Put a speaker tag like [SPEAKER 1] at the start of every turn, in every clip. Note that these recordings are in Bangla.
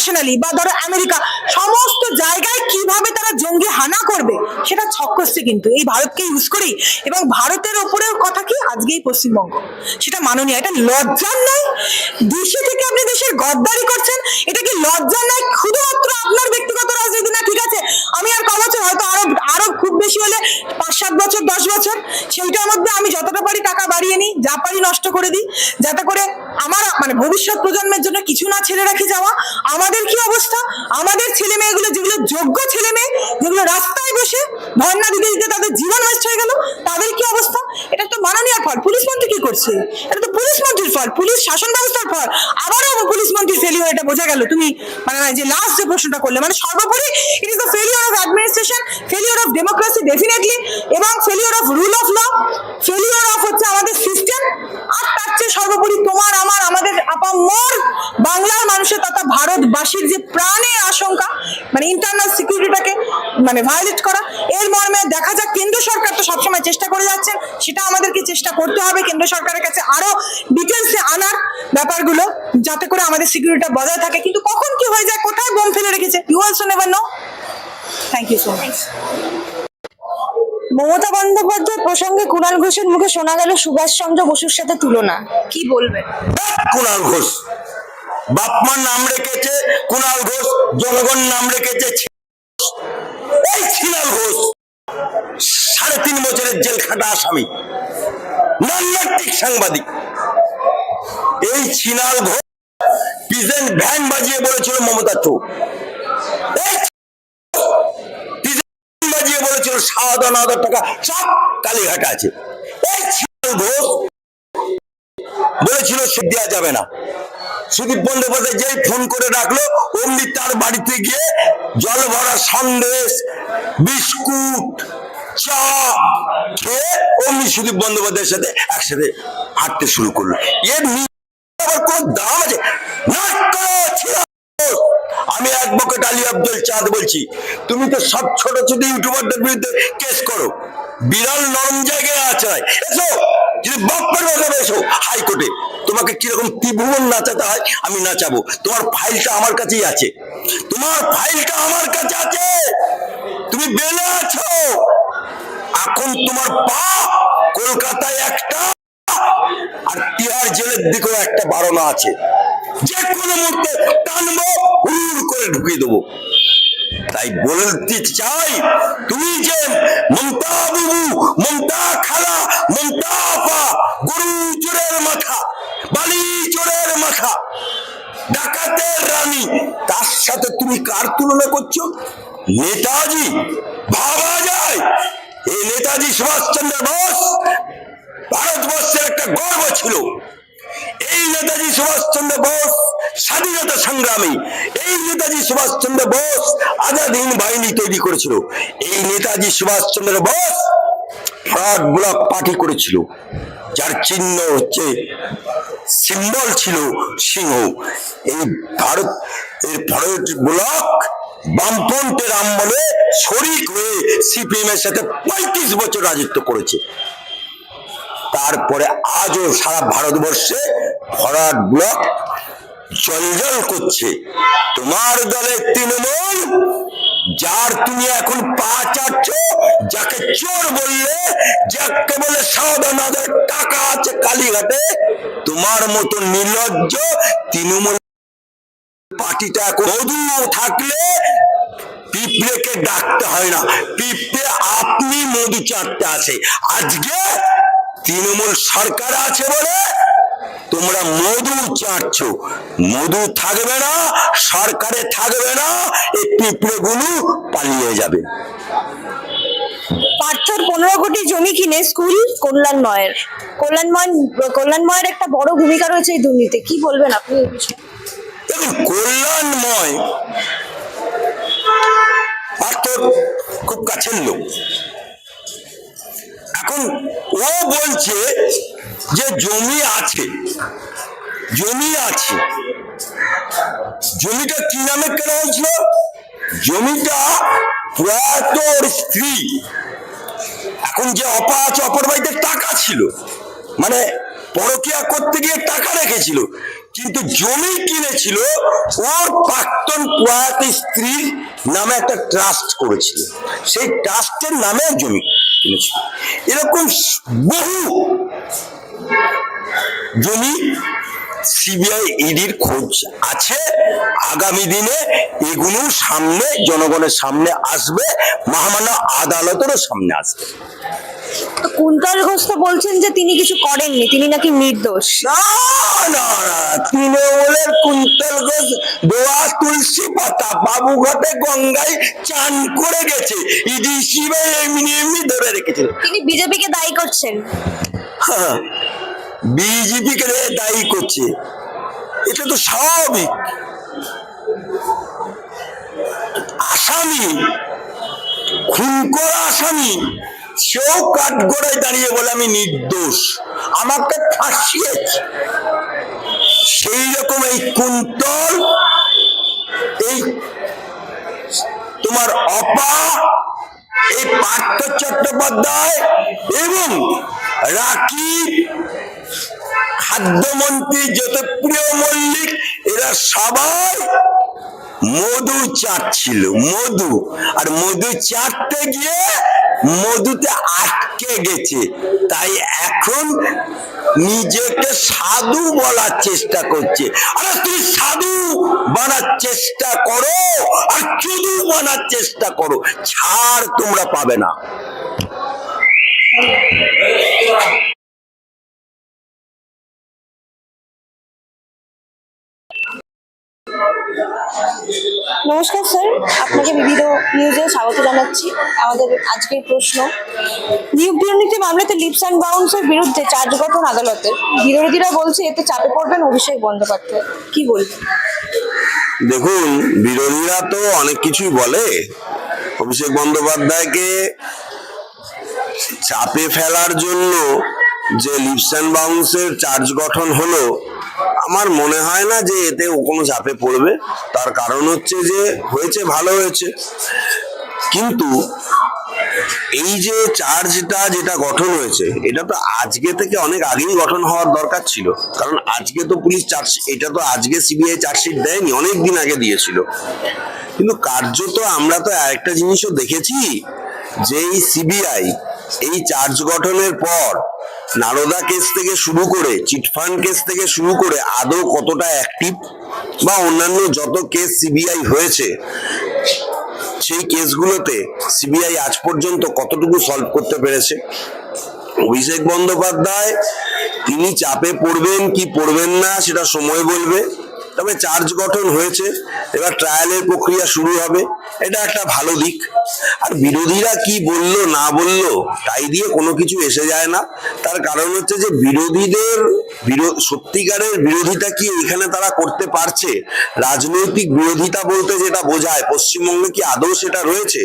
[SPEAKER 1] ইন্টারন্যাশনালি বা ধরো আমেরিকা, সমস্ত জায়গায় কীভাবে তারা জঙ্গি হানা করবে, সেটা ছক করছে কিন্তু। এই ভারতকে ইউজ করেই। এবং ভারতের ওপরেও কথা কি? আজকেই পশ্চিমবঙ্গ। সেটা মাননীয়, এটা লজ্জার নাই দেশে থেকে আপনি দেশের গদ্দারি করছেন, এটা কি লজ্জার নয় শুধুমাত্র আপনার ব্যক্তিগত রাজনীতি না ঠিক আছে? আমি আর ক বছর? হয়তো আরও আরও খুব বেশি হলে পাঁচ, সাত বছর, দশ বছর, সেইটার মধ্যে আমি যতটা পারি টাকা বাড়িয়ে নিই, যা পারি নষ্ট করে দিই, যাতে করে আমার মানে ভবিষ্যৎ প্রজন্মের জন্য কিছু না ছেড়ে রাখি যাওয়া। আমাদের কি অবস্থা? আমাদের ছেলে মেয়েগুলো, যেগুলো যোগ্য ছেলে মেয়ে, যেগুলো রাস্তায় বসে ধর্ণা দিতে দিতে তাদের জীবন নষ্ট হয়ে গেল, তাদের কি অবস্থা? এটা তো মাননীয় ফল। পুলিশ মন্ত্রী কি করছে? এটা তো পুলিশ মন্ত্রীর ফল। পুলিশ শাসন ব্যবস্থার ফল। আবারও পুলিশ মন্ত্রীর ফেলিওর এটা বোঝা গেল। তুমি মানে যে লাস্ট যে প্রশ্নটা করলে মানে সর্বোপরি it is the failure of administration failure of democracy definitely এবং failure of rule of law failure of হচ্ছে আমাদের সিস্টেম আর তার চেয়ে সর্বোপরি তোমার, আমার, আমাদের আপামর বাংলার মানুষের তথা ভারতবাসীর যে প্রাণের আশঙ্কা মানে ইন্টারনাল সিকিউরিটিটাকে মানে ভায়োলেট করা, এর মর্মে দেখা যাক, কেন্দ্র সরকার তো সবসময় চেষ্টা করে যাচ্ছেন সেটা আমাদেরকে চেষ্টা করতে হবে, কেন্দ্র সরকারের কাছে আরও ডিটেলসে আনার ব্যাপারগুলো, যাতে করে আমাদের সিকিউরিটিটা বজায় থাকে, কিন্তু কখন কি হয়ে যায় কোথায় বোম ফেলে রেখেছে you also never know thank you
[SPEAKER 2] Mamata Bandyopadhyay প্রসঙ্গে কুণাল ঘোষের মুখে শোনা গেল সুভাষচন্দ্র বসুর সাথে তুলনা। কি বলবেন?
[SPEAKER 3] কুণাল ঘোষ। বাপমার নাম রেখেছে কুণাল ঘোষ, জনগণ নাম রেখেছে ঘোষ। সাড়ে তিন বছরের জেল খাটা আসামি সাংবাদিক। এই ছিনাল ঘোষ পিজেন্ট ভ্যান বাজিয়ে বলেছিল মমতা চোখ হাজার টাকা। সব আছে। বলেছিল সে দেওয়া যাবে না। সুদীপ বন্দ্যোপাধ্যায় যেই ফোন করে অমনি তার বাড়িতে গিয়ে জল ভরা সন্দেশ, বিস্কুট, চা খেয়ে অমনি সুদীপ বন্দ্যোপাধ্যায়ের সাথে একসাথে হাঁটতে শুরু করল। এর কোন দাম আছে। আমি অ্যাডভোকেট আলী আব্দুল চাঁদ বলছি, তুমি তো সব ছোট ছোট ইউটিউবারদের বিরুদ্ধে কেস করো। বিড়াল নরম জায়গায় আছে এসো, যদি বাপ্পার বাজাবে এসো হাইকোর্টে। তোমাকে কীরকম ত্রিভুবন নাচাতে হয়, আমি নাচাবো। তোমার ফাইলটা আমার কাছেই আছে। তোমার ফাইলটা আমার কাছে আছে। তুমি বেলে আছো। এখন তোমার পা কলকাতায় একটা, আর তিহার জেলের দিকেও একটা বারণা আছে। যে কোনো মুহূর্তে টানবো, হুড় করে ঢুকিয়ে দেবো। তাই বলতে চাই, তুমি যে মমতা বাবু, মমতা খালা, মমতা আপা, গরু চোরের মাথা, বালি চোরের মাথা, ডাকাতের রানী, তার সাথে তুমি কার তুলনা করছ? নেতাজি, ভাবা যায়। এই নেতাজি সুভাষচন্দ্র বোস, ভারতবর্ষের একটা গর্ব ছিল। এই নেতাজি সুভাষচন্দ্র বোস, স্বাধীনতা সংগ্রামী। এই নেতাজি সুভাষচন্দ্র বোস আজাদ হিন্দ বাহিনী তৈরি করেছিল। এই Netaji Subhas Chandra Bose Forward Bloc party করেছিল। যার চিহ্ন হচ্ছে সিম্বল ছিল সিংহ। এই ভারত, এর ভারত ব্লক বামপন্থের আমলে শরিক হয়ে সিপিএম এর সাথে পঁয়ত্রিশ বছর রাজত্ব করেছে। তারপরে আজও সারা ভারতবর্ষে ফরওয়ার্ড ব্লক জলজল করছে। তোমার দলের তৃণমূল, যার তুমি এখন পা চাচ্ছ যাকে চোর বললে, যাকে বলে সাধারণ টাকা আছে কালীঘাটে, তোমার মতো নির্লজ্জ তৃণমূল পার্টিটা এখন থাকলে পিঁপড়েকে ডাকতে হয় না। পিঁপড়ে আপনি মধু চাটতে আসে। আজকে তৃণমূল সরকার আছে বলে তোমরা মধু চাটছ। মধু থাকবে না সরকারে থাকবে না এই পিঁপড়েগুলো পালিয়ে যাবে।
[SPEAKER 2] পার্থর পনেরো কোটি জমি কিনে স্কুল কল্যাণময়ের। কল্যাণময় কল্যাণময়ের একটা বড় ভূমিকা রয়েছে এই দুর্নীতি কি বলবেন আপনি
[SPEAKER 3] কল্যাণময় পার্থর খুব কাছের লোক। এখন ও বলছে যে জমি আছে জমি আছে। জমিটা কি নামে কেনা হয়েছিল? জমিটা প্রয়াত স্ত্রী। এখন যে অপা আছে, অপর বাড়িতে টাকা ছিল মানে পরকিয়া করতে গিয়ে টাকা রেখেছিল।
[SPEAKER 4] কিন্তু জমি কিনেছিল ওর প্রাক্তন প্রয়াত স্ত্রীর নামে একটা ট্রাস্ট করেছিল। সেই ট্রাস্টের নামে জমি কিনেছিল। এরকম বহু জমি সিবিআই ইডির খোঁজ আছে। আগামী দিনে এগুলো সামনে, জনগণের সামনে আসবে, মহামান্য আদালতেরও সামনে আসবে।
[SPEAKER 2] তো কুন্তল ঘোষ তো বলছেন যে তিনি কিছু করেননি? তিনি নাকি নির্দোষ।
[SPEAKER 4] না না না তৃণমূলের কুন্তল ঘোষ দোয়া তুলসী পাতা বাবু ঘটে গঙ্গায় চান করে গেছে। ইডি সিবিআই এমনি এমনি ধরে রেখেছিল।
[SPEAKER 2] তিনি বিজেপিকে দায়ী করছেন।
[SPEAKER 4] বিজেপি কে দায়ী করছে। এটা তো স্বাভাবিক। আসামি খুন করা আসামি। সেও কাঠগড়ায় দাঁড়িয়ে বলে আমি নির্দোষ। আমাকে ফাঁসিয়েছে। সেই রকম এই কুন্তল, এই তোমার অপা, এই পার্থ চট্টোপাধ্যায় এবং রাকিব খাদ্যমন্ত্রী জ্যোতিপ্রিয় মল্লিক, এরা সবাই মধু চাটছিল মধু। আর মধু চাটতে গিয়ে মধুতে আটকে গেছে। তাই এখন নিজেকে সাধু বলার চেষ্টা করছে। আরে তুই সাধু বানার চেষ্টা করো, আর চুদু বানার চেষ্টা করো। ছাড় তোমরা পাবে না।
[SPEAKER 2] নমস্কার, স্যার। আপনাকে বিবিধ নিউজে স্বাগত জানাচ্ছি। আমাদের আজকের প্রশ্ন, নিয়োগ দুর্নীতি মামলাতে লিপস অ্যান্ড বাউন্সের বিরুদ্ধে চার্জ গঠন আদালতের। বিরোধীরা বলছে এতে চাপে পড়বেন অভিষেক বন্দ্যোপাধ্যায়। কি বলবেন?
[SPEAKER 4] দেখুন, বিরোধীরা তো অনেক কিছুই বলে। অভিষেক বন্দ্যোপাধ্যায়কে চাপে ফেলার জন্য যে লিপস অ্যান্ড বাউন্সের চার্জ গঠন হলো আমার মনে হয় না যে এতে ও কোনো চাপে পড়বে। তার কারণ হচ্ছে যে হয়েছে, ভালো হয়েছে। কিন্তু এই যে চার্জটা যেটা গঠন হয়েছে, এটা তো আজকে থেকে অনেক আগেই গঠন হওয়ার দরকার ছিল। কারণ আজকে তো পুলিশ চার্জ, এটা তো আজকে সিবিআই চার্জশিট দেয়নি অনেক দিন আগে দিয়েছিল। কিন্তু কার্যত আমরা তো আরেকটা জিনিসও দেখেছি যে এই সিবিআই এই চার্জ গঠনের পর নারদা কেস থেকে শুরু করে, চিটফান্ড কেস থেকে শুরু করে আদৌ কতটা অ্যাক্টিভ বা অন্যান্য যত কেস সিবিআই হয়েছে, সেই কেসগুলোতে সিবিআই আজ পর্যন্ত কতটুকু সলভ করতে পেরেছে? অভিষেক বন্দ্যোপাধ্যায়, তিনি চাপে পড়বেন কি পড়বেন না সেটা সময় বলবে। তবে চার্জ গঠন হয়েছে, এবার ট্রায়ালের প্রক্রিয়া শুরু হবে। এটা একটা ভালো দিক। আর বিরোধীরা কি বলল, না বলল, তাই দিয়ে কোনো কিছু এসে যায় না। তার কারণ হচ্ছে যে বিরোধীদের সত্যিকারের বিরোধিতা কি এখানে তারা করতে পারছে? রাজনৈতিক বিরোধিতা বলতে যেটা বোঝায়, পশ্চিমবঙ্গে কি আদৌ সেটা রয়েছে?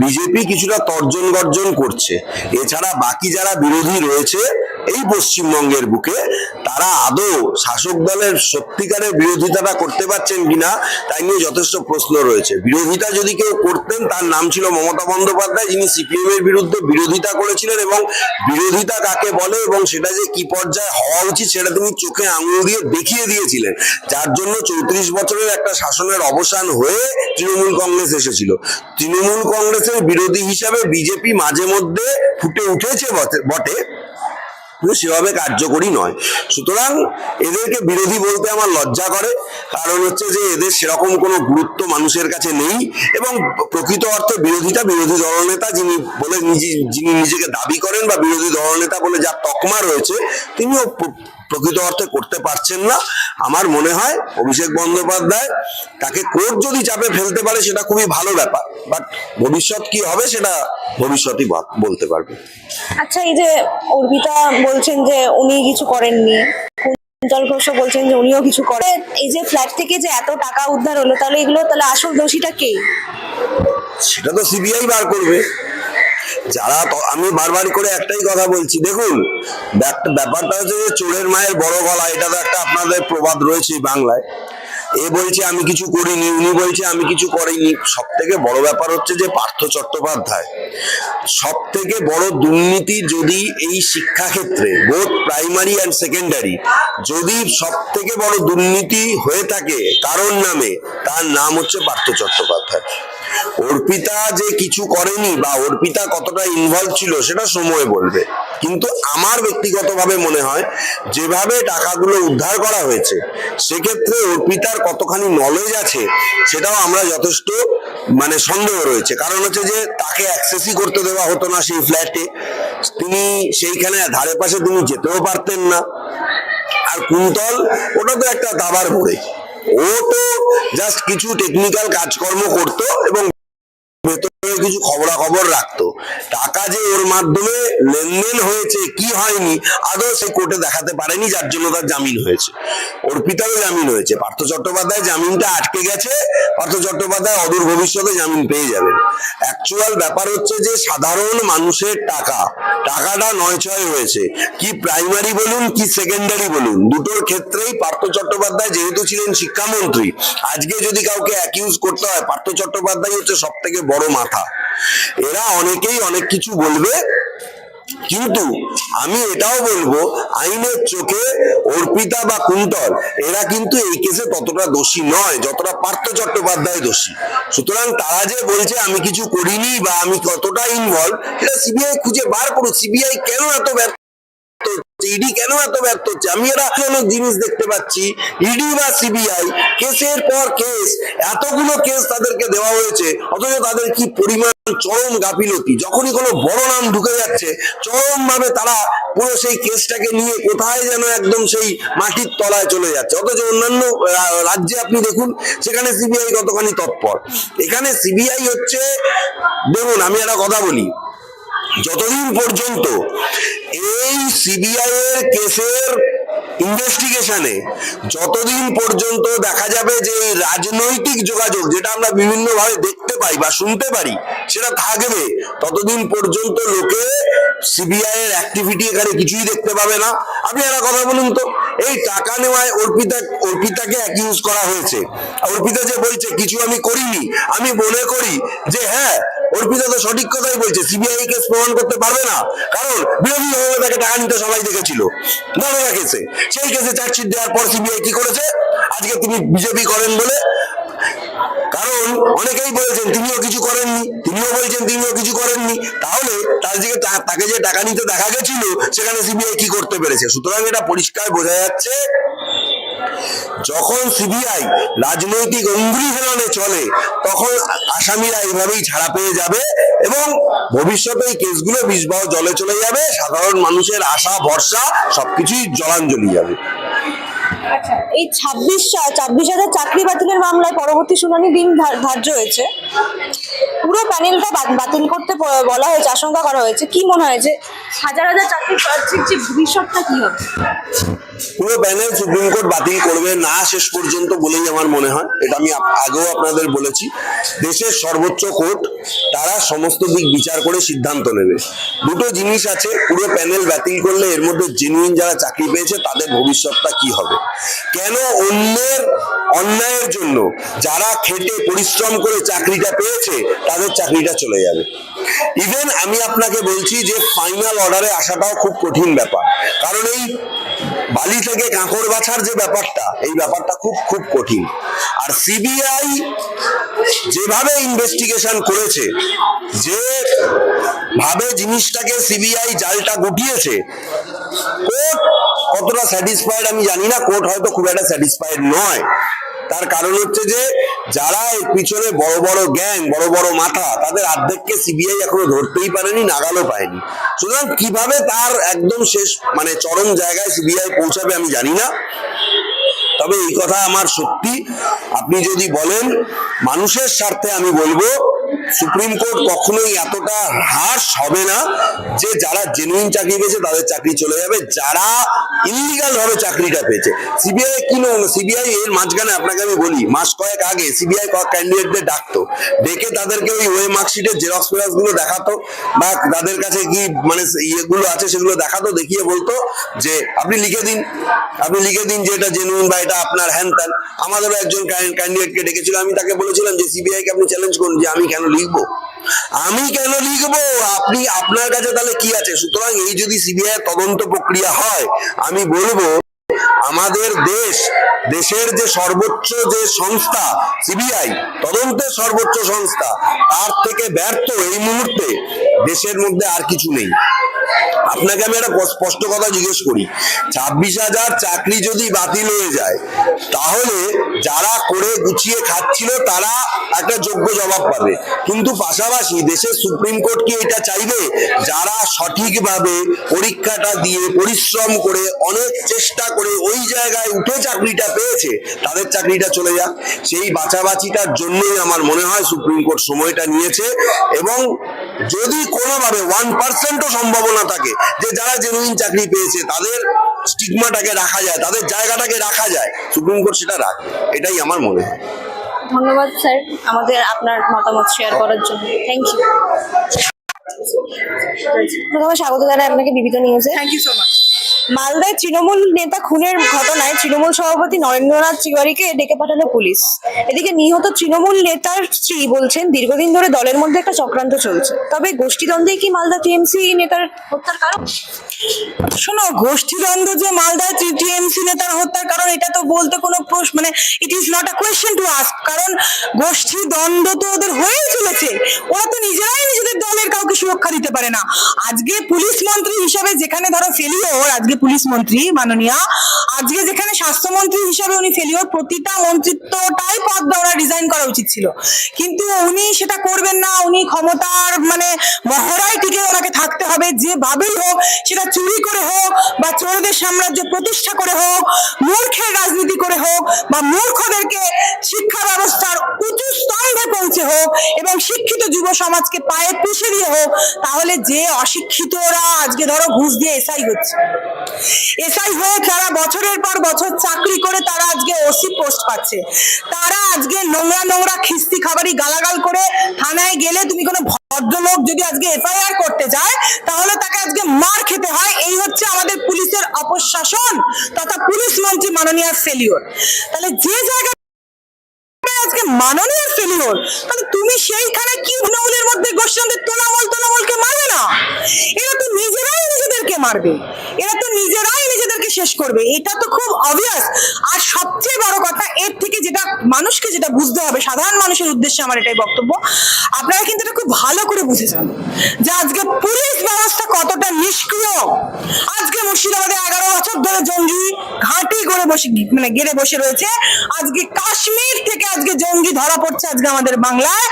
[SPEAKER 4] বিজেপি কিছুটা তর্জন গর্জন করছে। এছাড়া বাকি যারা বিরোধী রয়েছে এই পশ্চিমবঙ্গের বুকে তারা আদৌ শাসক দলের সত্যিকারের বিরোধিতাটা করতে পারছেন কিনা, তাই নিয়ে যথেষ্ট প্রশ্ন রয়েছে। বিরোধিতা যদি কেউ করতেন, তার নাম ছিল মমতা বন্দ্যোপাধ্যায়, যিনি সিপিএম এর বিরুদ্ধে বিরোধিতা করেছিলেন এবং বিরোধিতা কাকে বলে এবং সেটা যে কি পর্যায়ে হওয়া উচিত, সেটা তিনি চোখে আঙুল দিয়ে দেখিয়ে দিয়েছিলেন। যার জন্য চৌত্রিশ বছরের একটা শাসনের অবসান হয়ে তৃণমূল কংগ্রেস এসেছিল। তৃণমূল কংগ্রেসের বিরোধী হিসাবে বিজেপি মাঝে মধ্যে ফুটে উঠেছে বটে- বটে। কিন্তু সেভাবে কার্যকরী নয়। সুতরাং এদেরকে বিরোধী বলতে আমার লজ্জা করে, কারণ হচ্ছে যে এদের সেরকম কোনো গুরুত্ব মানুষের কাছে নেই এবং প্রকৃত অর্থে বিরোধীটা বিরোধী দলনেতা যিনি বলে নিজে, যিনি নিজেকে দাবি করেন বা বিরোধী দলনেতা বলে যা তকমা রয়েছে, তিনিও প্রকৃত অর্থে করতে পারছেন না। আমার মনে হয় অভিষেক বন্দ্যোপাধ্যায় তাকে কোর্ট যদি চাপে ফেলতে পারে সেটা খুবই ভালো ব্যাপার। বাট ভবিষ্যৎ কি হবে সেটা ভবিষ্যতই বা- বলতে পারবে।
[SPEAKER 2] আচ্ছা এই যে অর্পিতা বলছেন যে উনি কিছু করেননি কুন্তল ঘোষও বলছেন যে উনিও কিছু করেন। এই যে ফ্ল্যাট থেকে যে এত টাকা উদ্ধার হলো তাহলে এগুলো তাহলে আসল দোষীটা কে?
[SPEAKER 4] সেটা তো সিবিআই বার করবে। যারা আমি বারবার করে একটাই কথা বলছি, দেখুন ব্যাপারটা হচ্ছে যে চোরের মায়ের বড় গলা, এটা তো একটা আপনাদের প্রবাদ রয়েছে বাংলায়। এ বলছে, আমি কিছু করিনি। উনি বলছে, আমি কিছু করিনি। সব থেকে বড় ব্যাপার হচ্ছে যে পার্থ চট্টোপাধ্যায় সব থেকে বড় দুর্নীতি যদি এই শিক্ষাক্ষেত্রে বোধ প্রাইমারি অ্যান্ড সেকেন্ডারি যদি সব থেকে বড় দুর্নীতি হয়ে থাকে, কারণ নামে, তার নাম হচ্ছে পার্থ চট্টোপাধ্যায়। অর্পিতা যে কিছু করেনি বা অর্পিতা কতটা ইনভলভ ছিল সেটা সময় বলবে। কিন্তু আমার ব্যক্তিগতভাবে মনে হয়, যেভাবে টাকাগুলো উদ্ধার করা হয়েছে, সেক্ষেত্রে অর্পিতার কতখানি নলেজ আছে সেটাও আমরা যথেষ্ট মানে সন্দেহ রয়েছে। কারণ হচ্ছে যে তাকে অ্যাক্সেসই করতে দেওয়া হতো না সেই ফ্ল্যাটে তিনি সেইখানে ধারে পাশে তিনি যেতেও পারতেন না। আর কুন্তল, ওটা তো একটা দাবার মোড়ে। ও তো জাস্ট কিছু টেকনিক্যাল কাজকর্ম করতো এবং ভেতরে কিছু খবরাখবর রাখতো। টাকা যে ওর মাধ্যমে লেনদেন হয়েছে, কি হয়নি, আদৌ সে কোর্টে দেখাতে পারেনি, যার জন্য তার জামিন হয়েছে। অর্পিতারও জামিন হয়েছে। পার্থ চট্টোপাধ্যায় জামিনটা আটকে গেছে, পার্থ চট্টোপাধ্যায় অদূর ভবিষ্যতে জামিন পেয়ে যাবেন। অ্যাকচুয়াল ব্যাপার হচ্ছে যে, সাধারণ মানুষের টাকা, টাকাটা নয় ছয় হয়েছে। কি প্রাইমারি বলুন, কি সেকেন্ডারি বলুন, দুটোর ক্ষেত্রেই পার্থ চট্টোপাধ্যায় যেহেতু ছিলেন শিক্ষামন্ত্রী, আজকে যদি কাউকে অ্যাকিউজ করতে হয়, পার্থ চট্টোপাধ্যায় হচ্ছে সব থেকে বড় মাথা। এরা অনেকেই অনেক কিছু বলবে, কিন্তু আমি এটাও বলব, আইনের চোখে অর্পিতা বা কুন্তল, এরা কিন্তু এই কেসে ততটা দোষী নয়, যতটা পার্থ চট্টোপাধ্যায় দোষী। সুতরাং তারা যে বলছে, আমি কিছু করিনি বা আমি কতটা ইনভলভ এটা সিবিআই খুঁজে বার করো সিবিআই কেন এত ব্যর্থ? ইডি কেন এত ব্যর্থ হচ্ছে? আমি এরা অনেক জিনিস দেখতে পাচ্ছি। ইডি বা সিবিআই কেসের পর কেস, এতগুলো কেস তাদেরকে দেওয়া হয়েছে, অথচ তাদের কি পরিমাণ চরম গাফিলতি? যখনই কোনো বড় নাম ঢুকে যাচ্ছে চরম ভাবে তারা পুরো সেই কেসটাকে নিয়ে কোথায় যেন একদম সেই মাটির তলায় চলে যাচ্ছে। অথচ অন্যান্য রাজ্যে আপনি দেখুন, সেখানে সিবিআই কতখানি তৎপর। এখানে সিবিআই হচ্ছে, দেখুন, আমি একটা কথা বলি। যতদিন পর্যন্ত এই সিবিআই এর কেসের ইনভেস্টিগেশনে যতদিন পর্যন্ত দেখা যাবে যে রাজনৈতিক যোগাযোগ যেটা আমরা বিভিন্ন ভাবে দেখতে পাই বা শুনতে পারি, সেটা থাকবে, ততদিন পর্যন্ত লোকে সিবিআই এর অ্যাক্টিভিটি এখানে কিছুই দেখতে পাবে না। আপনি একটা কথা বলুন তো, এই টাকা নেওয়ায় অর্পিতা, অর্পিতাকে অ্যাকিউজ করা হয়েছে। অর্পিতা যে বলছে, কিছু আমি করিনি। আমি মনে করি যে হ্যাঁ অর্পিতা তো সঠিক কথাই বলছে সিবিআই কেস প্রমাণ করতে পারবে না। কারণ বিরোধী দল তাকে টাকা নিতে সবাই দেখেছিল। নর্মদা কেসে। সেই কেসে চার্জশিট দেওয়ার পর সিবিআই কি করেছে? আজকে তিনি বিজেপি করেন বলে। কারণ অনেকেই বলেছেন, তিনিও কিছু করেননি। তিনিও বলছেন, তিনিও কিছু করেননি। তাহলে তার দিকে তাকে যে টাকা নিতে দেখা গেছিল, সেখানে সিবিআই কি করতে পেরেছে? সুতরাং এটা পরিষ্কার বোঝা যাচ্ছে। যখন সিবিআই রাজনৈতিক অঙ্গুলি হেলনে চলে, তখন আসামিরা এইভাবেই ছাড়া পেয়ে যাবে এবং ভবিষ্যতে এই কেসগুলো বিষবাহ জলে চলে যাবে। সাধারণ মানুষের আশা, ভরসা, সবকিছুই জলাঞ্জলি যাবে।
[SPEAKER 2] আচ্ছা এই ছাব্বিশ ছাব্বিশ হাজার চাকরি বাতিলের মামলায় পরবর্তী শুনানি দিন ধার্য হয়েছে। পুরো প্যানেলটা বাতিল করতে বলা হয়েছে আশঙ্কা করা হয়েছে। কি মনে হয় যে হাজার হাজার চাকরি প্রার্থীর যে ভবিষ্যৎটা কি হবে?
[SPEAKER 4] পুরো প্যানেল সুপ্রিম কোর্ট বাতিল করবে না শেষ পর্যন্ত বলেই আমার মনে হয়। এটা আমি আগেও আপনাদের বলেছি। দেশের সর্বোচ্চ কোর্ট তারা সমস্ত দিক বিচার করে সিদ্ধান্ত নেবে। দুটো জিনিস আছে পুরো প্যানেল বাতিল করলে এর মধ্যে জেনুইন যারা চাকরি পেয়েছে তাদের ভবিষ্যৎটা কি হবে? কেন অন্যের অন্যায়ের জন্য? যারা খেটে পরিশ্রম করে চাকরিটা পেয়েছে, তাদের চাকরিটা চলে যাবে। ইভেন আমি আপনাকে বলছি যে ফাইনাল অর্ডারে আসাটাও খুব কঠিন ব্যাপার। কারণ এই বালি থেকে কাঁকড় বাছার যে ব্যাপারটা, এই ব্যাপারটা খুব খুব কঠিন। আর সিবিআই যেভাবে ইনভেস্টিগেশন করেছে, যে ভাবে জিনিসটাকে সিবিআই জালটা গুটিয়েছে, কোর্ট কতটা স্যাটিসফাইড আমি জানি না, কোর্ট হয়তো খুব একটা স্যাটিসফাইড নয়। তার কারণ হচ্ছে যে, যারা এর পিছনে বড় বড় গ্যাং বড় বড় মাথা, তাদের অর্ধেককে সিবিআই এখনও ধরতেই পারেনি, নাগালও পায়নি। সুতরাং কীভাবে তার একদম শেষ মানে চরম জায়গায় সিবিআই পৌঁছাবে আমি জানি না। তবে এই কথা আমার সত্যি। আপনি যদি বলেন, মানুষের স্বার্থে আমি বলব সুপ্রিম কোর্ট কখনোই এতটা হ্রাস হবে না যে যারা জেনুইন চাকরি পেয়েছে তাদের চাকরি চলে যাবে। যারা ইলিগাল ভাবে চাকরিটা পেয়েছে। সিবিআই কি নয় সিবিআই এর মাঝখানে আপনাকে আমি বলি, মাস কয়েক আগে সিবিআই ক্যান্ডিডেটদের ডাকতো। ডেকে তাদেরকে ওই ওয়ে মার্কশিটের জেরক্স ফেরক্সগুলো দেখাতো বা তাদের কাছে কি মানে ইয়েগুলো আছে সেগুলো দেখাতো, দেখিয়ে বলতো যে আপনি লিখে দিন। আপনি লিখে দিন যে এটা জেনুইন বা এটা আপনার হ্যান ত্যান। আমাদেরও একজন ক্যান্ডিডেটকে ডেকেছিল, আমি তাকে বলেছিলাম যে সিবিআই কে আপনি চ্যালেঞ্জ করুন যে আমি কেন লিখব? আমি কেন লিখব? আপনি, আপনার কাছে তাহলে কি আছে? সুতরাং এই যদি সিবিআই তদন্ত প্রক্রিয়া হয়, আমি বলব, আমাদের দেশ, দেশের যে সর্বোচ্চ যে সংস্থা, সিবিআই, তদন্তের সর্বোচ্চ সংস্থা, তার থেকে ব্যর্থ এই মুহূর্তে দেশের মধ্যে আর কিছু নেই। আপনাকে আমি একটা স্পষ্ট কথা জিজ্ঞেস করি। ছাব্বিশ হাজার চাকরি যদি বাতিল হয়ে যায়, তাহলে যারা করে গুছিয়ে খাচ্ছিল, তারা একটা যোগ্য জবাব পাবে। কিন্তু পাশাপাশি দেশের সুপ্রিম কোর্ট কি এটা চাইবে? যারা সঠিকভাবে পরীক্ষাটা দিয়ে পরিশ্রম করে, অনেক চেষ্টা করে ওই জায়গায় উঠে চাকরিটা পেয়েছে, তাদের চাকরিটা চলে যাক। সেই বাছাবাছিটার জন্যই আমার মনে হয় সুপ্রিম কোর্ট সময়টা নিয়েছে এবং যদি কোনোভাবে ওয়ান পার্সেন্টও সম্ভাবনা থাকে যে যারা জেনুইন চাকরি পেয়েছে তাদের স্টিগমাটাকে রাখা যায় তাদের জায়গাটাকে রাখা যায় সুপ্রিম কোর্ট সেটা রাখবে। এটাই আমার মনে হয়।
[SPEAKER 2] ধন্যবাদ স্যার। আমাদের আপনার মতামত শেয়ার করার জন্য। থ্যাংক ইউ প্রথমে স্বাগত জানাই আপনাকে বিবিধ নিউজে
[SPEAKER 1] থ্যাংক ইউ সো মাচ
[SPEAKER 2] মালদায় তৃণমূল নেতা খুনের ঘটনায় তৃণমূল সভাপতি নরেন্দ্রনাথ তিওয়ারিকে ডেকে পাঠালো পুলিশ। এদিকে নিহত তৃণমূল নেতার স্ত্রী বলছেন, দীর্ঘদিন ধরে দলের মধ্যে একটা চক্রান্ত চলছে। তবে গোষ্ঠীদ্বন্দ্বে কি মালদা টিএমসি নেতার হত্যার কারণ?
[SPEAKER 1] শোনো, গোষ্ঠীদ্বন্দ্ব যে মালদায় টিএমসি নেতার হত্যার কারণ, এটা তো বলতে কোনো প্রশ্ন মানে it is not a question to ask কারণ গোষ্ঠী দ্বন্দ্ব তো ওদের হয়েই চলেছে। ওরা তো নিজেরাই নিজেদের দলের কাউকে সুরক্ষা দিতে পারে না। আজকে পুলিশ মন্ত্রী হিসাবে যেখানে ধরো ফেলিও আজকে পুলিশ মন্ত্রী মাননীয়া। আজকে যেখানে স্বাস্থ্যমন্ত্রী হিসাবে উনি ফেলিওর প্রতিটা মন্ত্রিত্বটাই পদ ওরা রিজাইন করা উচিত ছিল। কিন্তু উনি সেটা করবেন না, উনি ক্ষমতার মানে মহড়ায় টিকে ওনাকে থাকতে হবে। যেভাবেই হোক, সেটা চুরি করে হোক বা চোরদের সাম্রাজ্য প্রতিষ্ঠা করে হোক, মূর্খের রাজনীতি করে হোক বা মূর্খদেরকে শিক্ষা ব্যবস্থার উঁচু স্তম্ভে পৌঁছে হোক এবং শিক্ষিত যুব সমাজকে পায়ে পুষে দিয়ে হোক, তাহলে যে অশিক্ষিতরা আজকে ধরো ঘুষ দিয়ে এসআই হচ্ছে। এসআই হয়ে তারা বছরের পর বছর চাকরি করে তারা আজকে ওসি পোস্ট পাচ্ছে। তারা আজকে নোংরা নোংরা খিস্তি খাবারই গালাগাল করে থানায় গেলে তুমি কোনো ভদ্রলোক যদি আজকে এফআইআর করতে যায়, তাহলে তাকে আজকে মার খেতে হয়। এই হচ্ছে আমাদের পুলিশের অপশাসন তথা পুলিশ মন্ত্রী মাননীয় ফেলিওর তাহলে যে জায়গা আজকে মাননীয় ফেলিওর তাহলে তুমি সেইখানে কি তৃণমূলের মধ্যে গোষ্ঠীদের তোলামল তোলামলকে মারবে না? এরা তো নিজেরাই নিজেদেরকে মারবে। এরা তো নিজেরাই শেষ করবে, এটা তো খুব অবভিয়াস আর সবচেয়ে বড় কথা, এর থেকে যেটা মানুষকে যেটা বুঝতে হবে, সাধারণ মানুষের উদ্দেশ্যে আমার এটাই বক্তব্য, আপনারা কিন্তু এটা খুব ভালো করে বুঝেছেন যে আজকে পুলিশ ব্যবস্থা কতটা নিষ্ক্রিয়। আজকে মুর্শিদাবাদে এগারো বছর ধরে জঙ্গি ঘাঁটি করে বসে মানে গেড়ে বসে রয়েছে। আজকে কাশ্মীর থেকে আজকে জঙ্গি ধরা পড়ছে আজকে আমাদের বাংলায়।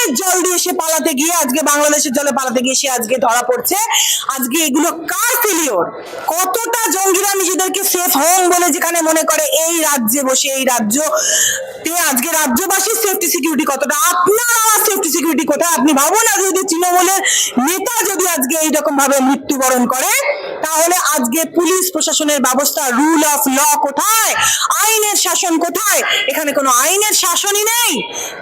[SPEAKER 1] এর জল দিয়ে সে পালাতে গিয়ে, আজকে বাংলাদেশের জলে পালাতে গিয়ে সে আজকে ধরা পড়ছে। আজকে এগুলো কার ফেলিওর কতটা জঙ্গিরা নিজেদেরকে সেফ হোম বলে যেখানে মনে করে এই রাজ্যে বসে, এই রাজ্য আজকে রাজ্যবাসীর সেফটি সিকিউরিটি কতটা? আপনার আমার সেফটি সিকিউরিটি কোথায়? আপনি ভাবুন আজ যদি তৃণমূলের নেতা যদি আজকে এইরকম ভাবে মৃত্যুবরণ করে তাহলে আজকে পুলিশ প্রশাসনের ব্যবস্থা রুল অফ ল কোথায়? আইনের শাসন কোথায়? এখানে কোনো আইনের শাসনই নেই।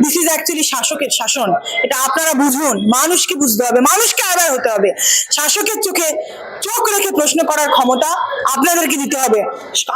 [SPEAKER 1] দিস ইজ অ্যাকচুয়ালি শাসকের শাসন। এটা আপনারা বুঝুন, মানুষকে বুঝতে হবে, মানুষকে আবার হতে হবে। শাসকের চোখে চোখ রেখে প্রশ্ন করার ক্ষমতা আপনাদেরকে দিতে হবে।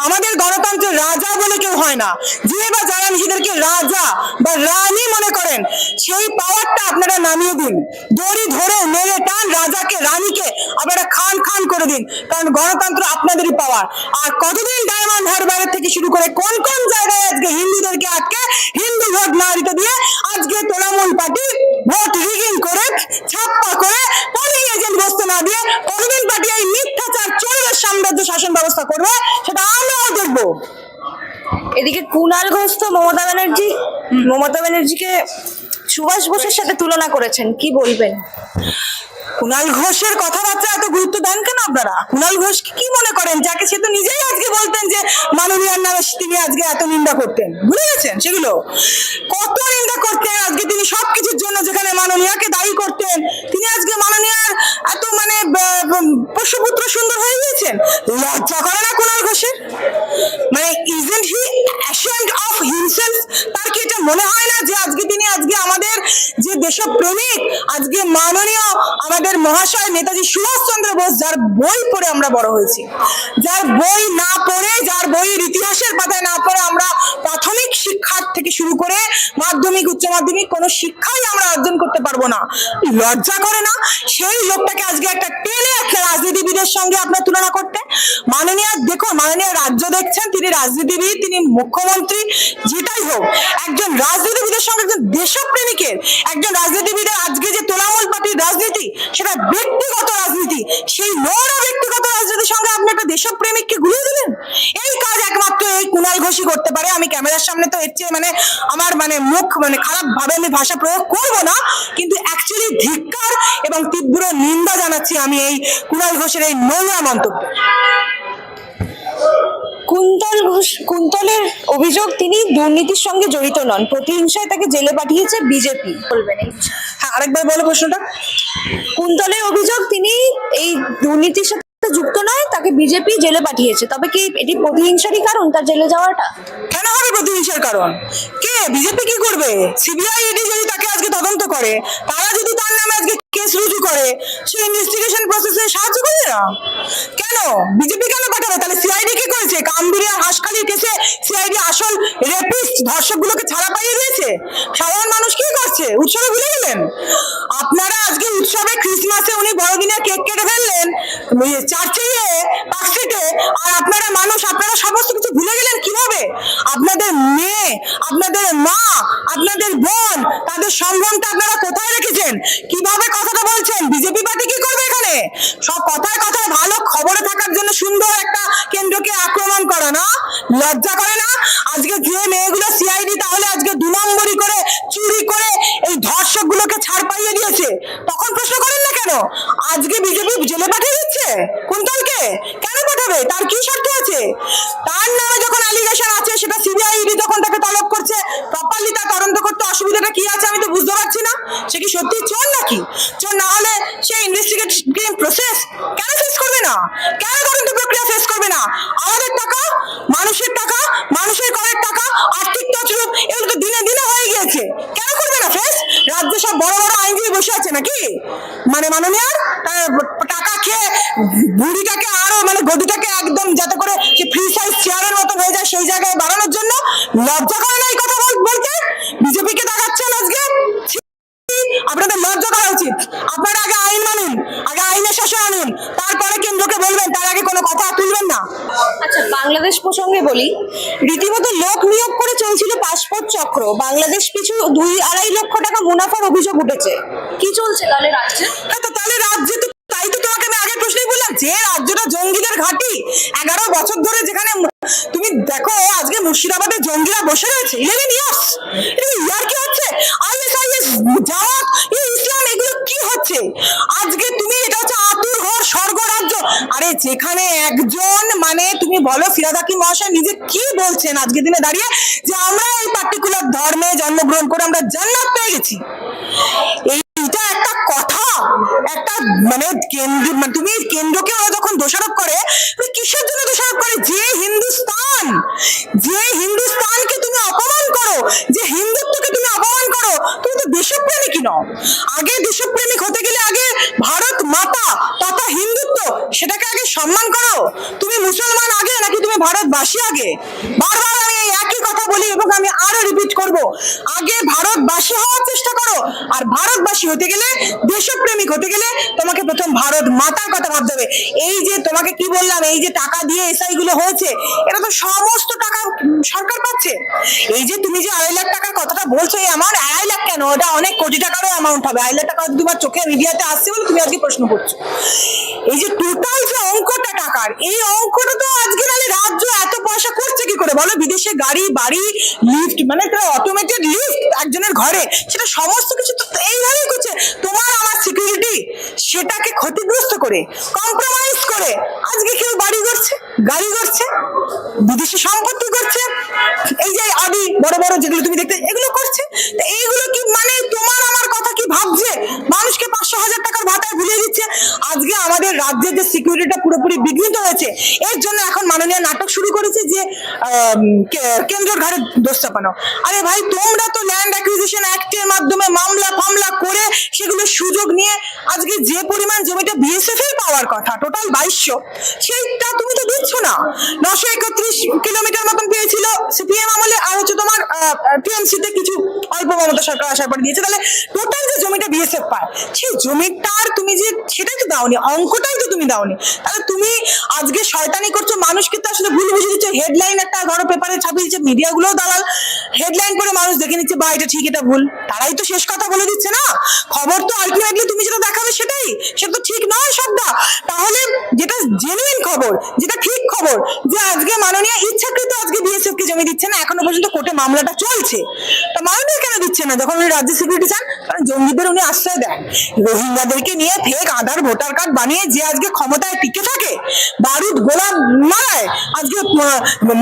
[SPEAKER 1] আমাদের গণতন্ত্রের রাজা বলে কেউ হয় না। যে বা যারা নিজেদেরকে রাজা বা রানী মনে করেন, সেই পাওয়ারটা আপনারা নামিয়ে দিন। দড়ি ধরে মেরে টান রাজাকে, রানীকে আপনারা খান খান করে দিন। কারণ গণতন্ত্র আপনাদেরই পাওয়ার আর কতদিন ডায়মন্ড হারবারের থেকে শুরু করে কোন কোন জায়গায় আজকে হিন্দুদেরকে আটকে, হিন্দু ভোট না দিতে দিয়ে আজকে তৃণমূল পার্টি ভোট রিগিং করে, ছাপ্পা করে পোলিং এজেন্ট বসতে না দিয়ে কতদিন পার্টি এই মিথ্যাচার চলবে, সাম্রাজ্য শাসন ব্যবস্থা করবে, সেটা আমরাও দেখব।
[SPEAKER 2] এদিকে কুণাল ঘোষ তো মমতা ব্যানার্জি, মমতা ব্যানার্জিকে সুভাষ বোসের সাথে তুলনা করেছেন, কি বলবেন?
[SPEAKER 1] কুণাল ঘোষের কথাবার্তা এত গুরুত্ব দেন কেন আপনারা? কুণাল ঘোষ কি মনে করেন? যাকে সে তো নিজেই আজকে বলতেন যে, মাননীয়ার নামে তিনি আজকে এত নিন্দা করতেন। ভুলে গেছেন সেগুলো? কত নিন্দা করতেন, আজকে তিনি সবকিছুর জন্য যেখানে মাননীয়াকে দায়ী করতেন, তিনি আজকে মাননীয়ার এত মানে ব- সুন্দর হয়ে গিয়েছেন? লজ্জা করে না কুণাল ঘোষের? মানে isn't he ashamed of himself তার কি এটা মনে হয় না যে, আজকে তিনি আজকে আমাদের যে দেশপ্রেমিক, আজকে মাননীয় আমাদের মহাশয় নেতাজি সুভাষচন্দ্র বোস, যার বই পড়ে আমরা বড় হয়েছি। যার বই না পড়ে, যার বইয়ের ইতিহাসের পাতায় না পড়ে আমরা প্রাথমিক শিক্ষার থেকে শুরু করে মাধ্যমিক, উচ্চ মাধ্যমিক কোনো শিক্ষাই আমরা অর্জন করতে পারব না। লজ্জা করে না, সেই লোকটাকে আজকে একটা টেনে একটা রাজনীতিবিদের সঙ্গে আপনার তুলনা করতে। মাননীয়, দেখুন, মাননীয় রাজ্য দেখছেন, তিনি রাজনীতিবিদ, তিনি মুখ্যমন্ত্রী, যেটাই হোক, একজন রাজনীতিবিদের সঙ্গে একজন দেশপ্রেমিকের, একজন রাজনীতিবিদের আজকে যে তোলামূল পার্টির রাজনীতি সেটা ব্যক্তিগত রাজনীতি। সেই নোংরা ব্যক্তিগত রাজনীতির সঙ্গে আপনি একটা দেশপ্রেমিককে গুলিয়ে দিলেন এই কাজ একমাত্র এই কুণাল ঘোষই করতে পারে। আমি ক্যামেরার সামনে তো এর চেয়ে মানে আমার মানে মুখ মানে খারাপ ভাবে আমি ভাষা প্রয়োগ করব না। কিন্তু অ্যাকচুয়ালি ধিক্কার এবং তীব্র নিন্দা জানাচ্ছি আমি এই কুণাল ঘোষের এই নোংরা মন্তব্য।
[SPEAKER 2] কুন্তল ঘোষ কুন্তলের অভিযোগ তিনি দুর্নীতির সঙ্গে জড়িত নন। প্রতিহিংসায় তাকে জেলে পাঠিয়েছে বিজেপি। বলবেন।
[SPEAKER 1] হ্যাঁ আরেকবার বলো প্রশ্নটা।
[SPEAKER 2] কুন্তলের অভিযোগ তিনি এই দুর্নীতির সাথে যুক্ত নয় তাকে বিজেপি জেলে পাঠিয়েছে। তবে কি এটি প্রতিহিংসারই কারণ তার জেলে যাওয়াটা?
[SPEAKER 1] কেন হবে প্রতিহিংসার কারণ? কে? বিজেপি কি করবে? সিবিআই ইডি যদি তাকে আজকে তদন্ত করে তারা যদি তার নামে আজকে কেস রুজু করে? সে ইনভেস্টিগেশন প্রসেসে সাহায্য করবে না? কেন? বিজেপি কেন পাঠাবে তাহলে সিআইডি কি করেছে? কামবিরিয়া হাসখালির কেসে সিআইডি আসল রেপিস্ট ধর্ষকগুলোকে ছাড়া পাইয়ে দিয়েছে? সাধারণ মানুষ কি করছে? উৎসবে ভুলে গেলেন? আপনারা আজকে উৎসবে ক্রিসমাসে উনি বড়দিনে কেক কেটে ফেললেন চার্চে গিয়ে আর আপনারা মানুষ, আপনারা সমস্ত কিছু ভুলে গেলেন কীভাবে? আপনাদের মেয়ে, আপনাদের মা, আপনাদের বোন, তাদের সম্মানটা আপনারা কোথায় রেখেছেন? কীভাবে কথাটা বলছেন। বিজেপি পার্টি কি করবে এখানে? সব কথায় কথায় ভালো খবরে থাকার জন্য সুন্দর একটা কেন্দ্রকে আক্রমণ করা না? লজ্জা করে না? আজকে যে মেয়েগুলো সিআইডি তাহলে আজকে দু নম্বরি করে, চুরি করে এই ধর্ষক গুলোকে ছাড় পাইয়ে দিয়েছে। তখন প্রশ্ন করেন না কেন? আজকে বিজেপি জেলে পাঠিয়ে দিচ্ছে কুন্তলকে? কেন পাঠাবে? তার কি স্বার্থ আছে? তার নামে যখন অ্যালিগেশন আছে, সেটা সিবিআই ইডি যখন তাকে তলব করছে প্রপারলি তার তদন্ত করতে অসুবিধাটা কি আছে আমি তো বুঝতে পারছি না। সে কি সত্যি আগে আনুন। তারপরে কেন্দ্রকে বলবেন তার আগে কোনো কথা তুলবেন না।
[SPEAKER 2] আচ্ছা বাংলাদেশ প্রসঙ্গে বলি। রীতিমতো লোক নিয়োগ করে চলছিল পাসপোর্ট চক্র। বাংলাদেশ পিছু দুই আড়াই লক্ষ টাকা মুনাফার অভিযোগ উঠেছে। কি চলছে তাহলে রাজ্যে?
[SPEAKER 1] হ্যাঁ তো তাহলে রাজ্যে তো তাই তো তোমাকে আমি আগের প্রশ্নই বললাম যে রাজ্যটা জঙ্গিদের ঘাঁটি। এগারো বছর ধরে যেখানে তুমি দেখো আজকে মুর্শিদাবাদে জঙ্গিরা বসে রয়েছে। ইলেভেন ইয়ার্স ইয়ার কি হচ্ছে? আইএস আইএস জামাত ইসলাম এগুলো কি হচ্ছে? আজকে তুমি এটা হচ্ছে আরে যেখানে একজন মানে তুমি বলো ফিরাদ হাকিম মহাশয় নিজে কি বলছেন আজকে দিনে দাঁড়িয়ে? যে আমরা এই পার্টিকুলার ধর্মে জন্মগ্রহণ করে আমরা জান্নাত পেয়ে গেছি। এইটা একটা কথা, একটা মানে কেন্দ্র মানে তুমি কেন্দ্রকে ওরা যখন দোষারোপ করে কিসের জন্য দোষারোপ করে? যে হিন্দুস্তান, যে হিন্দুস্তানকে সম্মান করো তুমি মুসলমান আগে নাকি তুমি ভারতবাসী আগে? বারবার আমি এই একই কথা বলি এবং আমি আরও রিপিট করব। আগে ভারতবাসী হওয়ার চেষ্টা করো, আর ভারতবাসী হতে গেলে, দেশপ্রেমিক হতে গেলে তোমাকে প্রথম ভারত মাতার কথা ভাবতে হবে। এই যে তোমাকে কি বললাম, এই যে টাকা দিয়ে এসআই গুলো হয়েছে এটা তো সমস্ত টাকা সরকার এই যে তুমি যে আড়াই লাখ টাকার কথাটা বলছো, এই অ্যামাউন্ট আড়াই লাখ কেন? ওটা অনেক কোটি টাকারও অ্যামাউন্ট হবে। আড়াই লাখ টাকা তোমার চোখে মিডিয়াতে আসছে বলে তুমি আজকে প্রশ্ন করছ। এই যে টোটাল যে অঙ্কটা টাকার, এই অঙ্কটা তো আজকে নাহলে রাজ্য এত পয়সা করছে কি করে? বলো, বিদেশে গাড়ি, বাড়ি লিফট মানে একটা অটোমেটেড লিফট একজনের ঘরে, সেটা সমস্ত কিছু তো এইভাবেই করছে। তোমার আমার সিকিউরিটি সেটাকে ক্ষতিগ্রস্ত করে কম্প্রোমাইজ করে, আজকে কেউ বাড়ি করছে? গাড়ি করছে বিদেশি সম্পত্তি করছে এই যে আদি, বড় বড় যেগুলো তুমি দেখতে, এগুলো করছে। তো এইগুলো আমাদের রাজ্যের যে সিকিউরিটি পুরোপুরি বিঘ্নিত হয়েছে, এর জন্য এখন মাননীয় নাটক শুরু করেছে যে কেন্দ্রর ঘাড়ে দোষ চাপানো। আরে ভাই, তোমরা তো ল্যান্ড অ্যাকুইজিশন অ্যাক্টের মাধ্যমে মামলা ফামলা করে সেগুলো সুযোগ নিয়ে আজকে যে পরিমাণ জমিটা বিএসএফ এর পাওয়ার কথা টোটাল বাইশশো, সেইটা তুমি তো দিচ্ছ না। নশো একত্রিশ কিলোমিটার মতন পেয়েছিল সিপিএম আমলে, আর হচ্ছে তোমার টিএমসি তে কিছু অল্প মমতা সরকার আসার পর দিয়েছে। তাহলে টোটাল যে জমিটা বিএসএফ পায়, সেই জমিটার তুমি যে সেটাই তো দাওনি অঙ্কটাই তো তুমি দাওনি। তাহলে তুমি আজকে শয়তানি করছ, মানুষকে তো আসলে ভুল বুঝে দিচ্ছ। হেডলাইন একটা ধরো পেপারে ছাপিয়ে দিচ্ছে মিডিয়াগুলোও দালাল। হেডলাইন করে মানুষ দেখে নিচ্ছে বা এটা ঠিক, এটা ভুল। তারাই তো শেষ কথা বলে দিচ্ছে না। খবর তো আলটিমেটলি তুমি যেটা দেখাবে সেটাই। সেটা তো ঠিক নয়, সবটা। তাহলে যেটা জেনুইন খবর, যেটা ঠিক খবর, যে আজকে মাননীয় ইচ্ছাকৃত আজকে বিএসএফ কে জমি দিচ্ছে না, এখনও পর্যন্ত কোর্টে মামলাটা চলছে। তা মাননীয় কেন দিচ্ছে না? যখন উনি রাজ্য সিকিউরিটি চান, কারণ জঙ্গিদের উনি আশ্রয় দেন। রোহিঙ্গাদেরকে নিয়ে ফেক আধার ভোটার কার্ড বানিয়ে যে আজকে ক্ষমতায় টিকে থাকে, বারুদ গোলা মারায় আজকে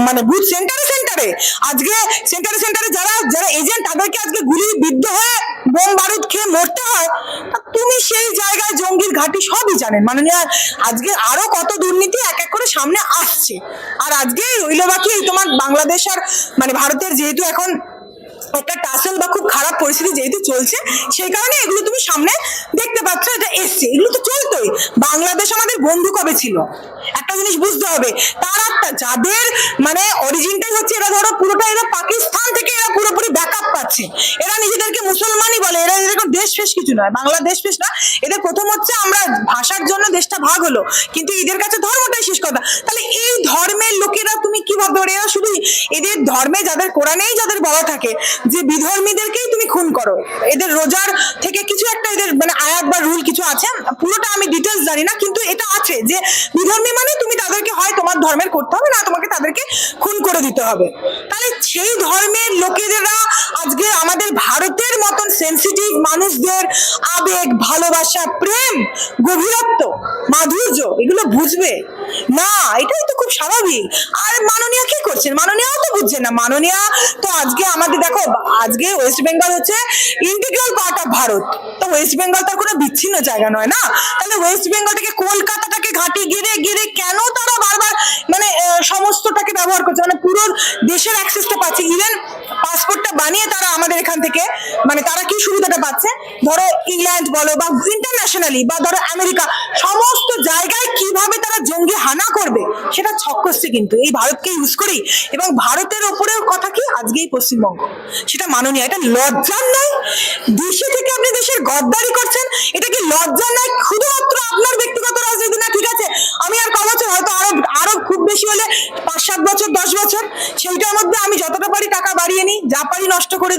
[SPEAKER 1] মানে বুথ সেন্টারে সেন্টারে, আজকে সেন্টারে সেন্টারে যারা যারা এজেন্ট তাদেরকে আজকে গুলি বিদ্ধ হয়ে বোম বারুদ খেয়ে মরতে হয় তুমি সেই জায়গায় জঙ্গির ঘাটি সবই জানেন। মাননীয়, আজকে আরও কত দুর্নীতি এক এক করে সামনে আসছে। আর আজকে রইল বাকি এই তোমার বাংলাদেশ আর মানে ভারতের যেহেতু এখন একটা টাসেল বা খুব খারাপ পরিস্থিতি যেহেতু চলছে, সেই কারণে এগুলো তুমি সামনে দেখতে পাচ্ছ, এটা এসছে। এগুলো তো আমাদের বন্ধু কবে ছিল? একটা জিনিস বুঝতে হবে। তার একটা যাদের মানে অরিজিনটাই হচ্ছে এরা ধরো পুরোটা এরা পাকিস্তান থেকে এরা পুরোপুরি ব্যাকআপ পাচ্ছে। এরা নিজেদেরকে মুসলমানই বলে, এরা এরকম দেশ ফেস কিছু নয়, বাংলাদেশ ফেস না। এদের প্রথম হচ্ছে আমরা ভাষার জন্য দেশটা ভাগ হলো, কিন্তু এদের কাছে ধর্মটাই শেষ কথা। তাহলে এই ধর্মের লোকেরা তুমি কি ভাববে? এরা শুধু এদের ধর্মে যাদের কোরআনেই যাদের বলা থাকে, যে বিধর্মীদেরকেই তুমি খুন করো। এদের রোজার থেকে কিছু একটা এদের মানে আয়াত বা রুল কিছু আছে, পুরোটা আমি ডিটেলস জানি না, কিন্তু এটা আছে যে বিধর্মী মানে তুমি তাদেরকে হয় তোমার ধর্মের করতে হবে, না তোমাকে তাদেরকে খুন করে দিতে হবে। তাহলে সেই ধর্মের লোকেরা আজকে আমাদের ভারতের মতন সেন্সিটিভ মানুষদের আবেগ, ভালোবাসা, প্রেম, গভীরত্ব, মাধুর্য, এগুলো বুঝবে। না, এটাই তো খুব স্বাভাবিক। আর মাননীয়া কি করছেন? মাননীয়াও তো বুঝছেন না। মাননীয়া তো আজকে আমাদের দেখো, আজকে ওয়েস্ট বেঙ্গল হচ্ছে ইন্টিগ্রাল পার্ট অফ ভারত। তো ওয়েস্ট বেঙ্গল তার কোনো বিচ্ছিন্ন জায়গা নয় না? তাহলে ওয়েস্ট বেঙ্গল থেকে কলকাতাটাকে ঘাটি গিরে গিরে কেন তারা বারবার সমস্তটাকে ব্যবহার করছে। মানে পুরো দেশের অ্যাক্সেসটা পাচ্ছে। ইভেন পাসপোর্টটা বানিয়ে তারা আমাদের এখান থেকে মানে তারা কি সুবিধাটা পাচ্ছে? ধরো ইংল্যান্ড বলো বা ইন্টারন্যাশনালি বা ধরো আমেরিকা সমস্ত জায়গায় কীভাবে তারা জঙ্গি হানা করবে, সেটা ছক্কসছে কিন্তু। এই ভারতকে ইউজ করেই। এবং ভারতের ওপরেও কথা কি? আজকেই পশ্চিমবঙ্গ। সেটা মাননীয়। এটা লজ্জার নয়। দেশে থেকে আপনি দেশের গদ্দারি করছেন, এটা কি লজ্জা নয়? শুধুমাত্র আপনার ব্যক্তিগত রাজনীতি না, ঠিক আছে? আমি আর ক বছর হয়তো আরও আরও খুব বেশি হলে পাঁচ সাত বছর, দশ বছর, সেইটার মধ্যে আমি যতটা পারি টাকা বাড়িয়ে নিই, যা পারি নষ্ট করে দিই।